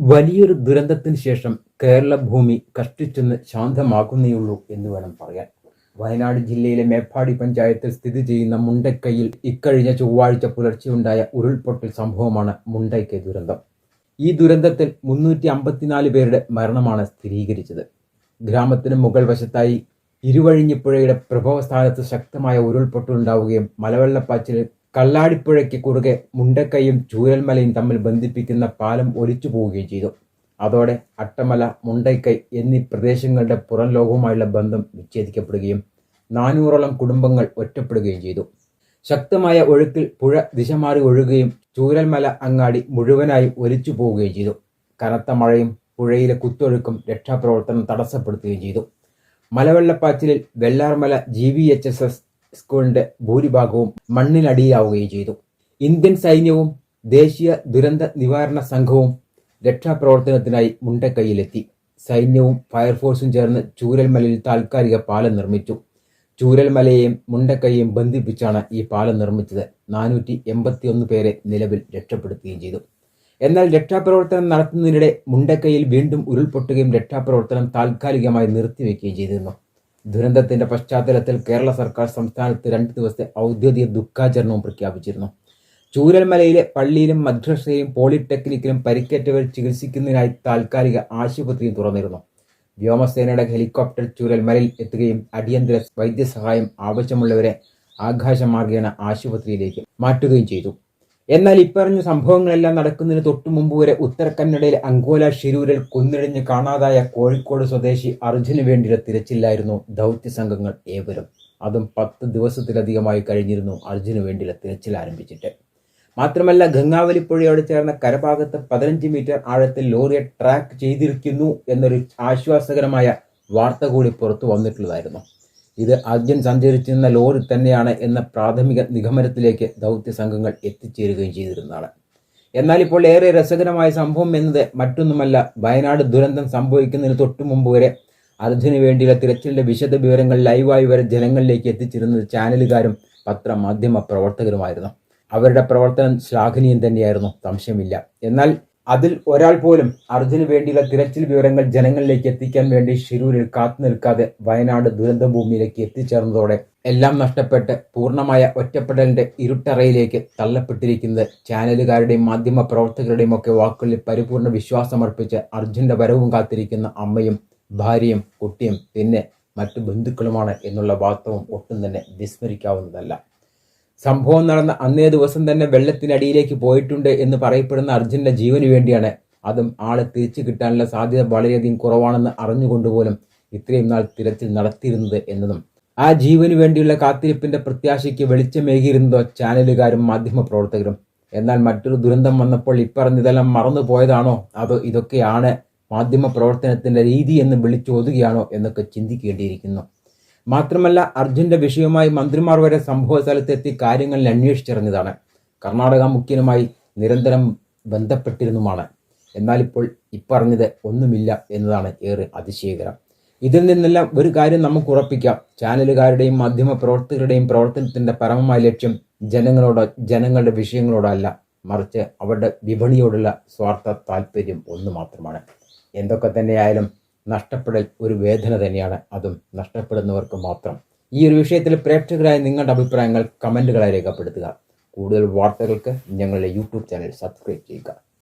വലിയൊരു ദുരന്തത്തിന് ശേഷം കേരള ഭൂമി കഷ്ടിച്ചെന്ന് ശാന്തമാകുന്നേയുള്ളൂ എന്ന് വേണം പറയാൻ. വയനാട് ജില്ലയിലെ മേപ്പാടി പഞ്ചായത്തിൽ സ്ഥിതി ചെയ്യുന്ന മുണ്ടക്കൈയിൽ ഇക്കഴിഞ്ഞ ചൊവ്വാഴ്ച പുലർച്ചെയുണ്ടായ ഉരുൾപൊട്ടൽ സംഭവമാണ് മുണ്ടയ്ക്ക ദുരന്തം. ഈ ദുരന്തത്തിൽ മുന്നൂറ്റി അമ്പത്തിനാല് പേരുടെ മരണമാണ് സ്ഥിരീകരിച്ചത്. ഗ്രാമത്തിന് മുകൾ വശത്തായി ഇരുവഴിഞ്ഞിപ്പുഴയുടെ പ്രഭവസ്ഥാനത്ത് ശക്തമായ ഉരുൾപൊട്ടൽ ഉണ്ടാവുകയും മലവെള്ളപ്പാച്ചിലിൽ കല്ലാടിപ്പുഴയ്ക്ക് കുറുകെ മുണ്ടക്കൈയും ചൂരൽമലയും തമ്മിൽ ബന്ധിപ്പിക്കുന്ന പാലം ഒലിച്ചു പോവുകയും ചെയ്തു. അതോടെ അട്ടമല മുണ്ടക്കൈ എന്നീ പ്രദേശങ്ങളുടെ പുറം ലോകവുമായുള്ള ബന്ധം വിച്ഛേദിക്കപ്പെടുകയും നാനൂറോളം കുടുംബങ്ങൾ ഒറ്റപ്പെടുകയും ചെയ്തു. ശക്തമായ ഒഴുക്കിൽ പുഴ ദിശ മാറി ഒഴുകുകയും ചൂരൽമല അങ്ങാടി മുഴുവനായി ഒലിച്ചു പോവുകയും ചെയ്തു. കനത്ത മഴയും പുഴയിലെ കുത്തൊഴുക്കും രക്ഷാപ്രവർത്തനം തടസ്സപ്പെടുത്തുകയും ചെയ്തു. മലവെള്ളപ്പാച്ചിലിൽ Vellarmala G V H S S സ്കൂളിന്റെ ഭൂരിഭാഗവും മണ്ണിനടിയിലാവുകയും ചെയ്തു. ഇന്ത്യൻ സൈന്യവും ദേശീയ ദുരന്ത നിവാരണ സംഘവും രക്ഷാപ്രവർത്തനത്തിനായി മുണ്ടക്കൈയിലെത്തി. സൈന്യവും ഫയർഫോഴ്സും ചേർന്ന് ചൂരൽമലയിൽ താൽക്കാലിക പാലം നിർമ്മിച്ചു. ചൂരൽമലയെയും മുണ്ടക്കൈയും ബന്ധിപ്പിച്ചാണ് ഈ പാലം നിർമ്മിച്ചത്. നാനൂറ്റി എൺപത്തിയൊന്ന് പേരെ നിലവിൽ രക്ഷപ്പെടുത്തുകയും ചെയ്തു. എന്നാൽ രക്ഷാപ്രവർത്തനം നടത്തുന്നതിനിടെ മുണ്ടക്കൈയിൽ വീണ്ടും ഉരുൾപൊട്ടുകയും രക്ഷാപ്രവർത്തനം താൽക്കാലികമായി നിർത്തിവെക്കുകയും ചെയ്തിരുന്നു. ദുരന്തത്തിന്റെ പശ്ചാത്തലത്തിൽ കേരള സർക്കാർ സംസ്ഥാനത്ത് രണ്ട് ദിവസത്തെ ഔദ്യോഗിക ദുഃഖാചരണവും പ്രഖ്യാപിച്ചിരുന്നു. ചൂരൽമലയിലെ പള്ളിയിലും മദ്രസയിലും പോളിടെക്നിക്കിലും പരിക്കേറ്റവർ ചികിത്സിക്കുന്നതിനായി താൽക്കാലിക ആശുപത്രിയും തുറന്നിരുന്നു. വ്യോമസേനയുടെ ഹെലികോപ്റ്റർ ചൂരൽമലയിൽ എത്തുകയും അടിയന്തര വൈദ്യസഹായം ആവശ്യമുള്ളവരെ ആകാശമാർഗേണ ആശുപത്രിയിലേക്ക് മാറ്റുകയും ചെയ്തു. എന്നാൽ ഇപ്പറഞ്ഞ സംഭവങ്ങളെല്ലാം നടക്കുന്നതിന് തൊട്ടു മുമ്പ് വരെ ഉത്തരക്കന്നഡയിലെ അങ്കോല ഷിരൂരിൽ കുന്നിഴിഞ്ഞ് കാണാതായ കോഴിക്കോട് സ്വദേശി അർജുന് വേണ്ടിയുള്ള തിരച്ചിലായിരുന്നു ദൗത്യ സംഘങ്ങൾ ഏവരും. അതും പത്ത് ദിവസത്തിലധികമായി കഴിഞ്ഞിരുന്നു അർജുന് വേണ്ടിയുള്ള തിരച്ചിൽ ആരംഭിച്ചിട്ട്. മാത്രമല്ല ഗംഗാവലി പുഴയോട് ചേർന്ന കരഭാഗത്ത് പതിനഞ്ച് മീറ്റർ ആഴത്തിൽ ലോറിയെ ട്രാക്ക് ചെയ്തിരിക്കുന്നു എന്നൊരു ആശ്വാസകരമായ വാർത്ത കൂടി പുറത്തു വന്നിട്ടുള്ളതായിരുന്നു. ഇത് അർജുൻ സഞ്ചരിച്ചിരുന്ന ലോറി തന്നെയാണ് എന്ന പ്രാഥമിക നിഗമനത്തിലേക്ക് ദൗത്യ സംഘങ്ങൾ എത്തിച്ചേരുകയും ചെയ്തിരുന്നതാണ്. എന്നാൽ ഇപ്പോൾ ഏറെ രസകരമായ സംഭവം എന്നത് മറ്റൊന്നുമല്ല. വയനാട് ദുരന്തം സംഭവിക്കുന്നതിന് തൊട്ടു മുമ്പ് വരെ അർജുന് വേണ്ടിയുള്ള തിരച്ചിലിന്റെ വിശദ വിവരങ്ങൾ ലൈവായി വരെ ജനങ്ങളിലേക്ക് എത്തിച്ചിരുന്നത് ചാനലുകാരും പത്ര മാധ്യമ പ്രവർത്തകരുമായിരുന്നു. അവരുടെ പ്രവർത്തനം ശ്ലാഘനീയം തന്നെയായിരുന്നു. സംശയമില്ല. എന്നാൽ അതിൽ ഒരാൾ പോലും അർജുന് വേണ്ടിയുള്ള തിരച്ചിൽ വിവരങ്ങൾ ജനങ്ങളിലേക്ക് എത്തിക്കാൻ വേണ്ടി ഷിരൂരിൽ കാത്തു നിൽക്കാതെ വയനാട് ദുരന്തഭൂമിയിലേക്ക് എത്തിച്ചേർന്നതോടെ എല്ലാം നഷ്ടപ്പെട്ട് പൂർണമായ ഒറ്റപ്പെടലിന്റെ ഇരുട്ടറയിലേക്ക് തള്ളപ്പെട്ടിരിക്കുന്നത് ചാനലുകാരുടെയും മാധ്യമ പ്രവർത്തകരുടെയും ഒക്കെ വാക്കുകളിൽ പരിപൂർണ വിശ്വാസമർപ്പിച്ച് അർജുന്റെ വരവും കാത്തിരിക്കുന്ന അമ്മയും ഭാര്യയും കുട്ടിയും പിന്നെ മറ്റു ബന്ധുക്കളുമാണ് എന്നുള്ള വാസ്തവം ഒട്ടും തന്നെ വിസ്മരിക്കാവുന്നതല്ല. സംഭവം നടന്ന അന്നേ ദിവസം തന്നെ വെള്ളത്തിനടിയിലേക്ക് പോയിട്ടുണ്ട് എന്ന് പറയപ്പെടുന്ന അർജുന്റെ ജീവന് വേണ്ടിയാണ്. അതും ആളെ തിരിച്ചു കിട്ടാനുള്ള സാധ്യത വളരെയധികം കുറവാണെന്ന് അറിഞ്ഞുകൊണ്ടുപോലും ഇത്രയും നാൾ തിരച്ചിൽ നടത്തിയിരുന്നത് എന്നതും. ആ ജീവന് വേണ്ടിയുള്ള കാത്തിരിപ്പിന്റെ പ്രത്യാശയ്ക്ക് വെളിച്ചമേകിയിരുന്നതോ ചാനലുകാരും മാധ്യമ പ്രവർത്തകരും എന്നാൽ മറ്റൊരു ദുരന്തം വന്നപ്പോൾ ഇപ്പറഞ്ഞതെല്ലാം മറന്നു പോയതാണോ? അതോ ഇതൊക്കെയാണ് മാധ്യമ പ്രവർത്തനത്തിന്റെ രീതി എന്ന് വിളിച്ചോതുകയാണോ എന്നൊക്കെ ചിന്തിക്കേണ്ടിയിരിക്കുന്നു. മാത്രമല്ല അർജുന്റെ വിഷയവുമായി മന്ത്രിമാർ വരെ സംഭവ സ്ഥലത്തെത്തി കാര്യങ്ങൾ അന്വേഷിച്ചറിഞ്ഞതാണ്. കർണാടക മുഖ്യനുമായി നിരന്തരം ബന്ധപ്പെട്ടിരുന്നുമാണ്. എന്നാൽ ഇപ്പോൾ ഇപ്പറഞ്ഞത് ഒന്നുമില്ല എന്നതാണ് ഏറെ അതിശയകരം. ഇതിൽ നിന്നെല്ലാം ഒരു കാര്യം നമുക്ക് ഉറപ്പിക്കാം. ചാനലുകാരുടെയും മാധ്യമ പ്രവർത്തകരുടെയും പ്രവർത്തനത്തിന്റെ പരമമായ ലക്ഷ്യം ജനങ്ങളോടോ ജനങ്ങളുടെ വിഷയങ്ങളോടല്ല. മറിച്ച് അവരുടെ വിപണിയോടുള്ള സ്വാർത്ഥ താല്പര്യം ഒന്ന് മാത്രമാണ്. എന്തൊക്കെ തന്നെയായാലും നഷ്ടപ്പെടൽ ഒരു വേദന തന്നെയാണ്. അതും നഷ്ടപ്പെടുന്നവർക്ക് മാത്രം. ഈ ഒരു വിഷയത്തിൽ പ്രേക്ഷകരായ നിങ്ങളുടെ അഭിപ്രായങ്ങൾ കമന്റുകളായി രേഖപ്പെടുത്തുക. കൂടുതൽ വാർത്തകൾക്ക് ഞങ്ങളുടെ യൂട്യൂബ് ചാനൽ സബ്സ്ക്രൈബ് ചെയ്യുക.